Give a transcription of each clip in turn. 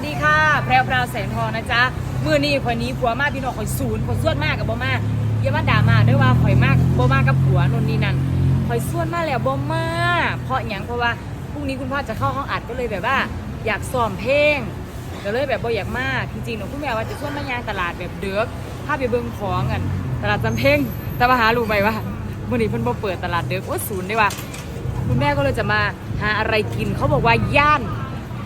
วัสดีค่ะ แพรวพราวแสงทองนะจ๊ะมือนี้ข่อยนี้ผัวมากพี่น้องข่อยศูนย์ข่อยส่วนมากกับบ่มากอย่ามาด่ามาด้วยว่าข่อยมากบ่มากกับผัวนนนี่นั่นข่อยส่วนมากแล้วบ่มาเพราะหยังเพราะว่าพรุ่งนี้คุณพ่อจะเข้าห้องอัดก็เลยแบบว่า อยากซ้อมเพลงก็เลยแบบบ่อยากมากจริงๆหนูคุณแม่ว่าจะส่วนมายางตลาดแบบเดือกพาไปเบิ่งของกันตลาดจำเพ่งแต่ว่าหารู้ไหมว่ามื้อนี้เพิ่นบ่เปิดตลาดเดือกโอ้ศูนย์ได้ว่าคุณแม่ก็เลยจะมาหาอะไรกินเขาบอกว่าย่าน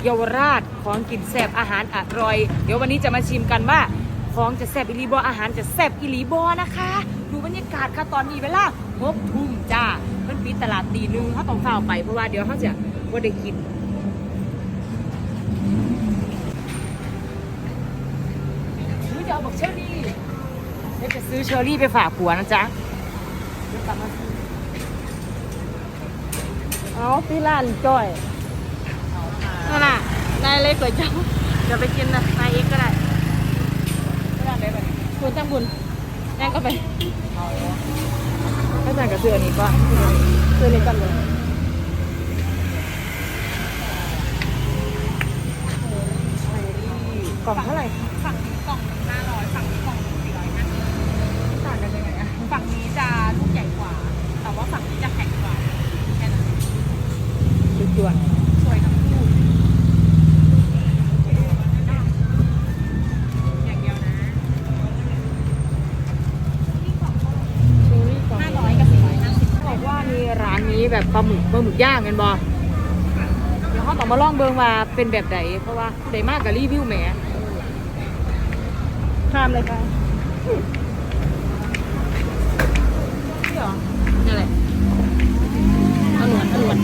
เยาวราชของกินแซ่บอาหารอร่อย เดี๋ยววันนี้จะมาชิมกันว่า ของจะแซ่บอิลีบออาหารจะแซ่บอิลีบอนะคะ ดูบรรยากาศค่ะตอนนี้เวลาหกทุ่มจ้าเพิ่นปิดตลาดตีหนึงเขาต้องเฝ้าไปเพราะว่าเดี๋ยวเขาจะว่าได้กินอุ๊ยจะเอาบอกเชอรี่เดี๋ยวจะซื้อเชอรี่ไปฝากผัวนะจ๊ะเดี๋ยวกลับมาซื้อเอาพี่ร้านจ้อย นายเลยก๋วยจั๊บเดี๋ยวไปกินนะนายเอกก็ได้ไม่ได้ไหมคุณจังบุญแน่ก็ไปถ้าสั่งกับเสื้อนี้ก็ซื้อเลยกันเลยกล่องเท่าไหร่นี้กล่องห้าร้อยฝั่งนี้กล่องสี่ร้อยห้าสิบ ต่างกันยังไงอะ ฝั่งนี้จะลูกใหญ่กว่า แต่ว่าฝั่งนี้จะแข็งกว่าแค่นั้น ดูด่วน สวยทั้งคู่อย่างเดียวนะ ห้าร้อยกับสี่ร้อยห้าสิบ บอกว่ามีร้านนี้ แบบปลาหมึกปลาหมึกย่างกันบอเดี๋ยวเขาต้องมาลองเบิงว่าเป็นแบบไหนเพราะว่าได้มากกับรีวิวแหมข้ามเลยค่ะนี่หรอนั่นแหละเอาหนวดเอาหนวด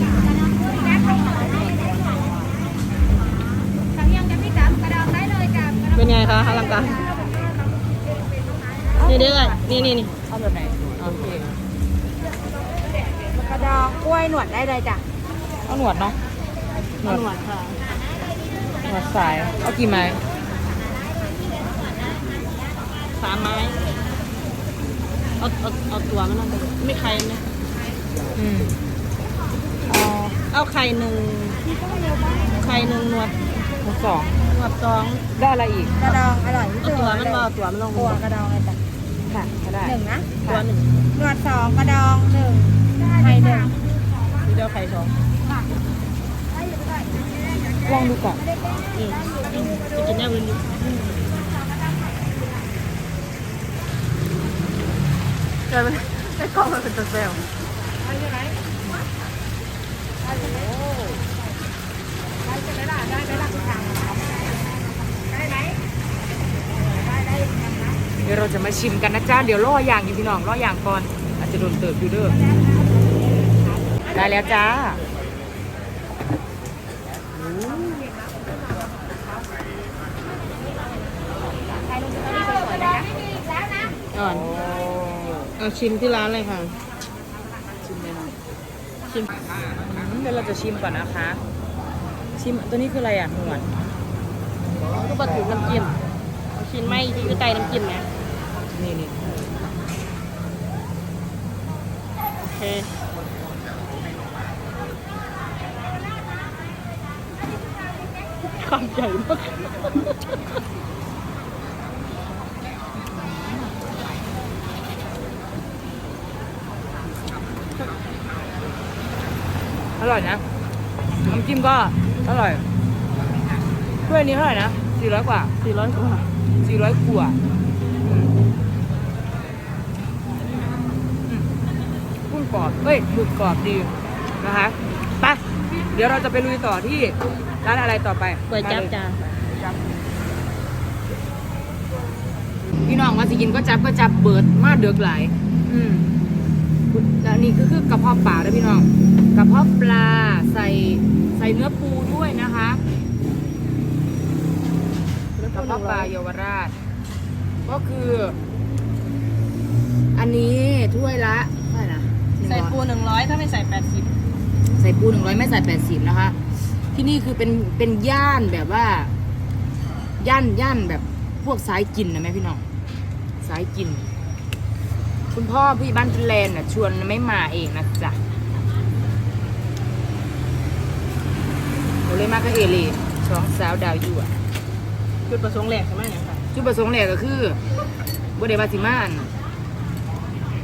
ทั้งยังจะพี่จับกระดองได้เลยจับกระดองเป็นไงคะอลังการนี่เด้อนี่นี่นี่เอาแบบไหนโอเค กระดองกล้วยหนวดได้เลยจ้ะเอาหนวดเนาะหนเอาวดหนวดค่ะหนวดสายเอากี่ไม้สามไม้เอาเอาเอาตัวมันลงไปไม่ไข่ไหมอืมเอาเอาไข่หนึ่งไข่หนึ่งหนวดหมดสองหนวดสองได้อะไรอีกกระดองอร่อยที่เอาสุดตัวมันมาเอาตัวมันลงตัวกระดองเลยจ้ะค่ะก็ได้หนึ่งนะตัวหนึ่งหนวดสองกระดองหนึ่ง ไข่หนึ่งนี่เดียวไข่สองลองดูก่อนอืมอืมจะกินแน่เลยดิใช่ไหมไอ้กล้องมันเป็นตัวเซลล์เดี๋ยวเราจะมาชิมกันนะจ๊ะเดี๋ยวล่ออย่างอยู่พี่น้องล่ออย่างก่อนอาจจะโดนเติบอยู่เด้อ ได้แล้วจ้าอ่อนเอาชิมที่ร้านเลยค่ะ ชิมเลยนะชิมอืมเดี๋ยวเราจะชิมก่อนนะคะ ชิมตัวนี้คืออะไรอะหนวดก็บะถูน้ำจิ้มเอาชิ้นไม่ที่ไก่น้ำจิ้มนะนี่นี่โอเค คำใหญ่มากอร่อยนะน้ำจิ้มก็อร่อยถ้วยนี้เท่าไหร่นะสี่ร้อยกว่าสี่ร้อยกว่าสี่ร้อยกว่าอืมอืมกุ้งกรอบเอ้ยหมึกกรอบดีนะคะไปเดี๋ยวเราจะไปลุยต่อที่ร้านอะไรต่อไปก๋วยจั๊บมาเลยจ้าพี่น้องว่าสิกินก็จับก็จับเบิดมาเดือกหลายอืมแล้วนี่ก็คือกระเพาะปลาด้วยพี่น้องกระเพาะปลาใส่ใส่เนื้อปูด้วยนะคะกระเพาะปลาเยาวราช ก็คือ อันนี้ถ้วยละเท่าไหร่นะหนึ่งใส่ร้อยปูหนึ่งร้อยถ้าไม่ใส่แปดสิบ ใส่ปูหนึ่งร้อยไม่ใส่แปดสิบนะคะ ที่นี่คือเป็นเป็นย่านแบบว่า ย่านย่านแบบพวกสายกินนะแม่พี่น้องสายกิน คุณพ่อพี่บ้านฟินแลนด์น่ะชวนไม่มาเองนะจ๊ะเราเลยมาก็เอเลสองสาวดาวยั่วอจุดประสงค์แรกใช่ไหมเนี่ยค่ะจุดประสงค์แรกก็คือบ่ได้ว่าสิมาอัน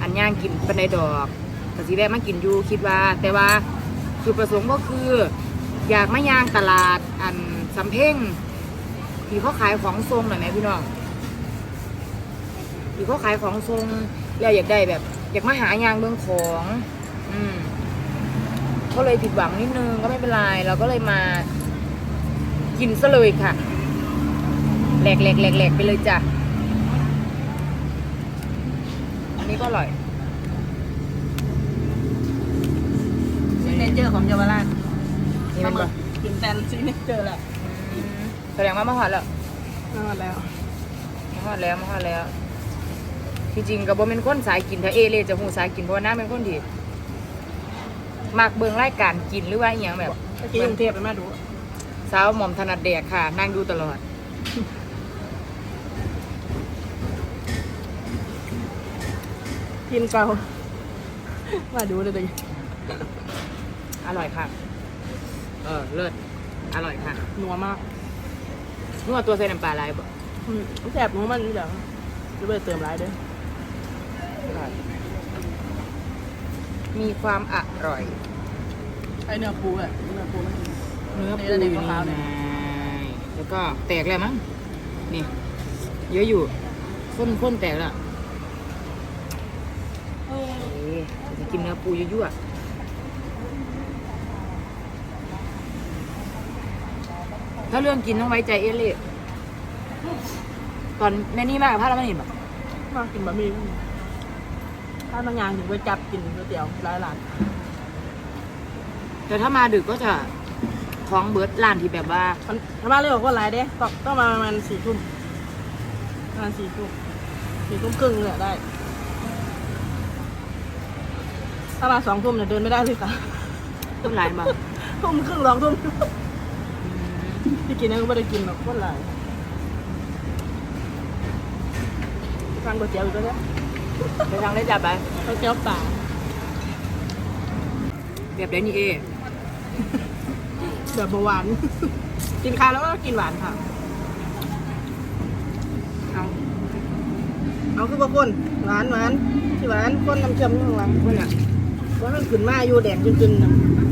อันย่างกินปันไดดอกก็สิแวะมากินอยู่คิดว่า แต่ว่า จุดประสงค์ก็คือ อยากมายางตลาดอันสำเพ็งที่เขาขายของทรงหน่อยไหมพี่น้องที่เขาขายของทรงแล้วอยากได้แบบ อยากมาหายางเบื้องของ อืมก็เลยผิดหวังนิดนึงก็ไม่เป็นไรเราก็เลยมากินซะเลยค่ะแหลกแหลกแหลกแหลกไปเลยจ้ะอันนี้ก็อร่อย ซิก เนเจอร์ของเยาวราชนี่มันปก็ลาหมึกกินแตนซิกเนเจอร์แหละแสดงว่ามาหอดแล้วนั่นแล้วมาหอดแล้วมาหอดแล้ว ที่จริงกับโบเป็นคนสายกินถ้าเอเลยจะหูสายกินเพราะว่าน้าเป็นคนที่มักเบิ่งรายการกินหรือว่าอหย่างแบบเมื่อกี้กรุงเทพไปมาดูสาวหม่อมถนัดแดกค่ะ นั่งดูตลอดกินเก่ามาดูเลยดิ อร่อยค่ะ เออ เลิศ อร่อยค่ะ นัวมากนัวตัวใส่น้ำปลาอะไรบ่อืมแสบนัวมันนี่เดี๋ยวจะไปเติมร้ายเด้วยอร่อยมีความอร่อย ไอเนื้อปูอะเนื้อปูมัน เนื้อปูเนื้อเด็กอยู่มะพร้าวนี่เนี่ยแล้วก็แตกแล้วมั้ง นี่ เยอะอยู่ข้นข้นแตกแล้วเอ้ยเดี๋ยวจะกินเนื้อปูยั่วๆ ถ้าเรื่องกินต้องไว้ใจเอเล่ตอนแม่นี่มากกับพระแล้วไม่เห็นแบบมากินบะหมี่ถ้าบางอย่างถึงไปจับกินก๋วยเตี๋ยวร้ายหลานแต่ถ้ามาดึกก็จะท้องเบิร์ดร้านที่แบบว่ามันมันมาเร็วกว่าหลายเด้ต้องต้องมาประมาณสี่ทุ่มประมาณสี่ทุ่มสี่ทุ่มครึ่งเลยได้ ถ้ามาสองทุ่มเนี่ยเดินไม่ได้เลยค่ะต้มหลายมาทุ่มครึ่งสองทุ่ม ที่กินนั่นก็ไม่ได้กินหรอกคนหลายฟังก๋วยเตี๋ยวอีกแล้วเนี่ยไปทางได้จับไปก๋วยเตี๋ยวป่าแบบเดยวนี่เอแบบเบาหวาน กินข้าวแล้วก็กินหวานค่ะ เอา เอาคือบางคนหวานหวานที่หวานคนน้ำเชื่อมข้างหลังเพื่อนอะว่ามันขึ้นมาอยู่แดงจนๆ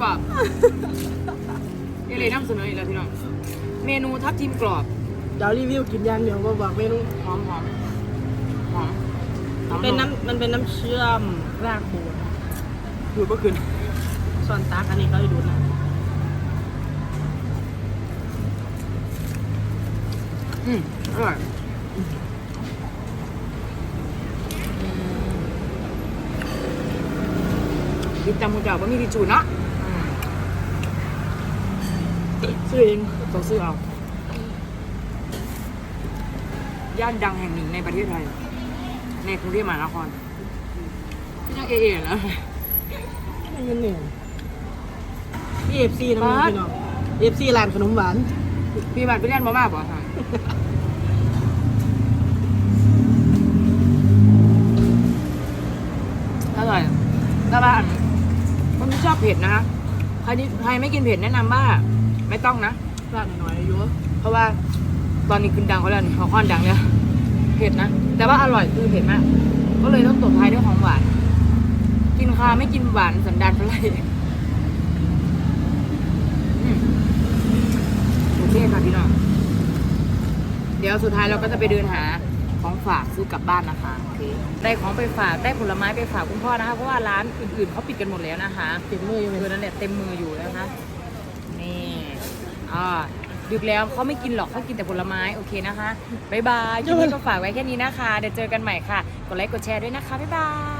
กรอบเอเลยนำเสนออีกแล้วพี่น้อง เมนูทับทิมกรอบ เดี๋ยวรีวิวกินยันเดี๋ยวมาบอกเมนูหอมหอมหอมหอมันมเป็นน้ำมันเป็นน้ำเชื่อมรากบัวดูดก็ขึ้นส่วนตักอันนี้เขาให้ดูนะอืมอร่อยดิบจำมูจ่าว่ามีดิจูเนาะอืม ซื้อเองต้องซื้อเอาย่านดังแห่งหนึ่งในประเทศไทย ในกรุงเทพมหานครไม่ต้องเอเอแล้วไม่เงินเหนื่อยพี่เอฟซีนะมึงป๊าดพี่น้องเอฟซีร้านขนมหวานพี่บัตรไปเรียนบ่มากบ่ค่ะอร่อยแต่ว่าอันคนที่ชอบเผ็ดนะคะใครที่ใครไม่กินเผ็ดแนะนำว่า ไม่ต้องนะร้านหน่อยๆอายุเพราะว่าตอนนี้ขึ้นดังเขาแล้วนี่เขาค่อนดังเนี่ยเผ็ดนะ แต่ว่าอร่อยคือเผ็ดมาก ก็เลยต้องตบท้ายด้วยของหวาน กินคาไม่กินหวานสันดานเท่าไหร่อืมโอเคค่ะพี่น้อง เดี๋ยวสุดท้ายเราก็จะไปเดินหาของฝากซื้อกลับบ้านนะคะโอเคได้ของไปฝากได้ผลไม้ไปฝากคุณพ่อนะคะ เพราะว่าร้านอื่นๆเขาปิดกันหมดแล้วนะคะติดมืออยู่เอเลอยนั่นแหละเต็มมืออยู่นะคะนี่ อ่าดึกแล้วเขาไม่กินหรอกเขากินแต่ผลไม้โอเคนะคะบ๊ายบายคลิปนี้ก็ฝากไว้แค่นี้นะคะ เดี๋ยวเจอกันใหม่ค่ะ กดไลค์กดแชร์ด้วยนะคะบ๊ายบาย